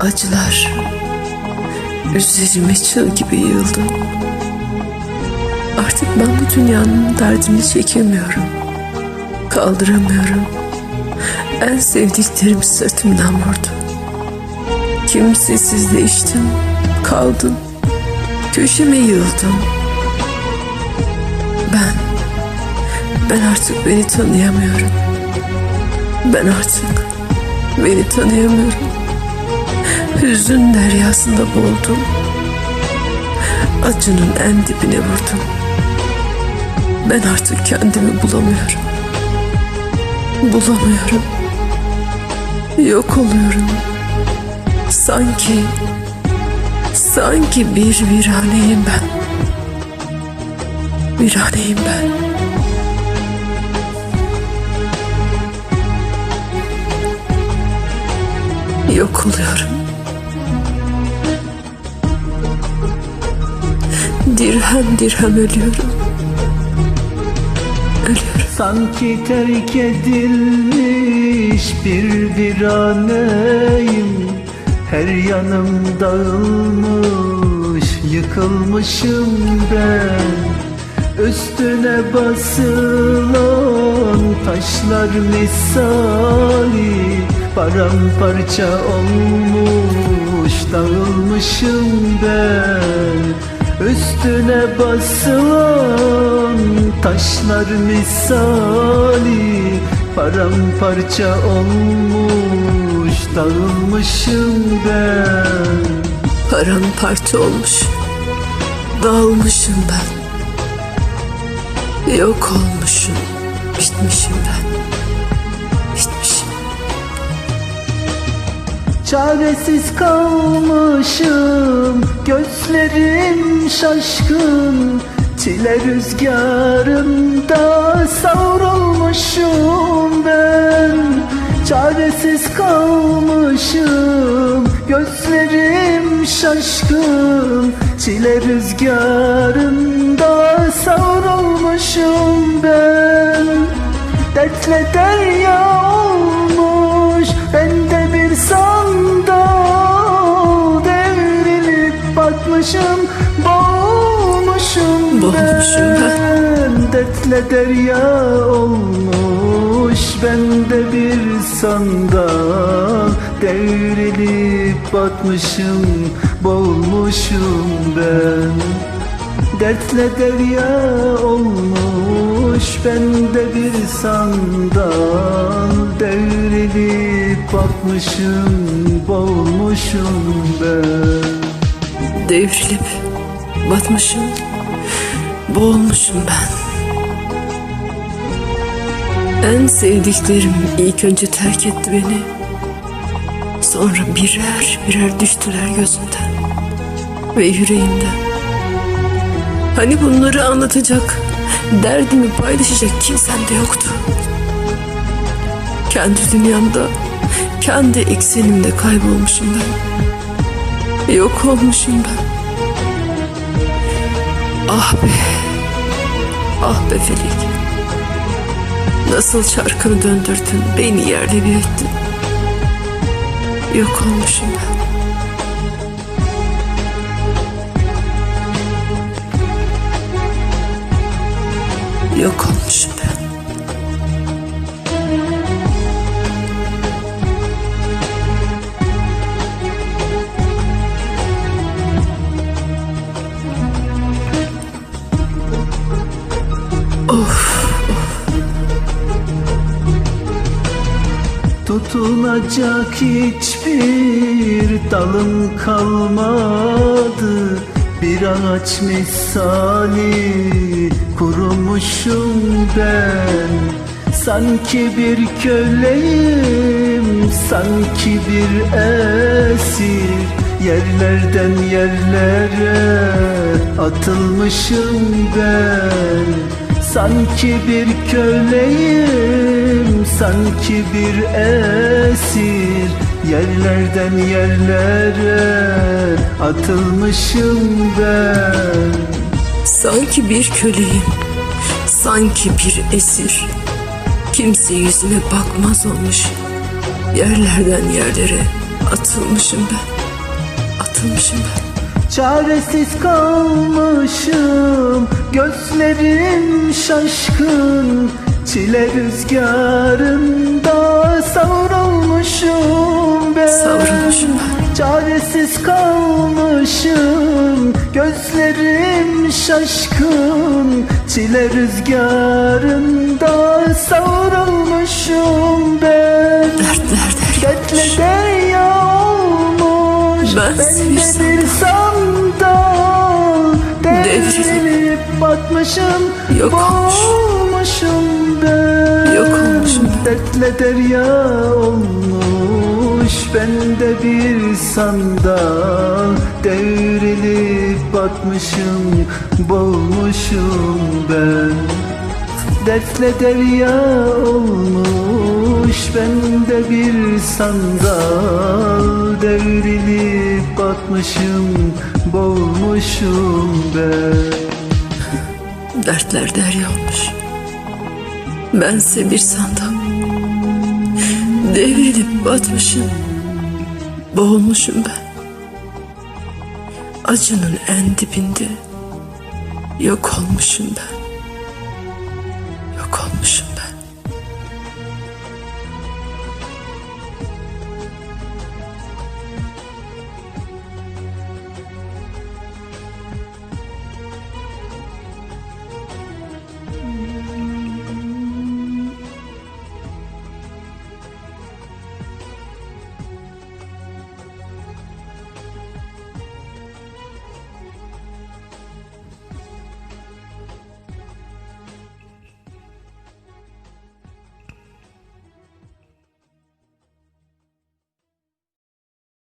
Acılar üzerime çığ gibi yığıldı. Artık ben bu dünyanın derdini çekemiyorum. Kaldıramıyorum. En sevdiklerim sırtımdan vurdu. Kimsesizleştim, kaldım. Köşeme yığıldım. Ben, ben artık beni tanıyamıyorum. Ben artık beni tanıyamıyorum. Hüzün deryasında boğuldum. Acının en dibine vurdum. Ben artık kendimi bulamıyorum. Bulamıyorum. Yok oluyorum. Sanki, sanki bir viraneyim ben. Viraneyim ben. Yok oluyorum. Dirhem dirhem ölüyorum. Ölüyorum. Sanki terk edilmiş bir viraneyim Her yanım dağılmış, yıkılmışım ben Üstüne basılan taşlar misali Paramparça olmuş, dağılmışım ben Üstüne basılan taşlar misali Paramparça olmuş dağılmışım ben Paramparça olmuş. Dağılmışım ben. Yok olmuşum. Bitmişim ben. Çaresiz kalmışım Gözlerim şaşkın. Çile rüzgarında savrulmuşum ben. Çaresiz kalmışım Gözlerim şaşkın. Çile rüzgarında savrulmuşum ben. Dertle derya ben Dertle derya olmuş Bende bir sandal Devrilip batmışım Boğulmuşum ben Dertle derya olmuş Bende bir sandal Devrilip batmışım Boğulmuşum ben Devrilip batmışım. Boğulmuşum ben. En sevdiklerim ilk önce terk etti beni. Sonra birer birer düştüler gözümden ve yüreğimden. Hani bunları anlatacak, derdimi paylaşacak kimsem de yoktu. Kendi dünyamda, kendi eksenimde kaybolmuşum ben. Yok olmuşum ben. Ah be, ah be Felik. Nasıl çarkını döndürdün, beni yerle bir ettin. Yok olmuşum ben. Yok olmuşum Tutunacak hiçbir dalım kalmadı. Bir ağaç misali kurumuşum ben. Sanki bir köleyim, sanki bir esir. Yerlerden yerlere atılmışım ben Sanki bir köleyim, sanki bir esir Yerlerden yerlere atılmışım ben Sanki bir köleyim, sanki bir esir. Kimse yüzüme bakmaz olmuş. Yerlerden yerlere Atılmışım ben. Atılmışım ben. Çaresiz kalmışım Gözlerim şaşkın Çile rüzgarında savrulmuşum ben Savrulmuşum ben. Çaresiz kalmışım Gözlerim şaşkın Çile rüzgarında savrulmuşum ben Dertler derya. Olmuş Ben Ben de bir sandal batmışım Yok. Boğulmuşum ben. Yok olmuşum ben. Dertle derya olmuş Ben de bir sandal. Devrilip batmışım Boğulmuşum ben. Dertle derya olmuş Ben de bir sandal. Devrilip batmışım Boğulmuşum ben Dertler derya olmuş. Bense bir sandal. Devrilip batmışım. Boğulmuşum ben. Acının en dibinde yok olmuşum ben.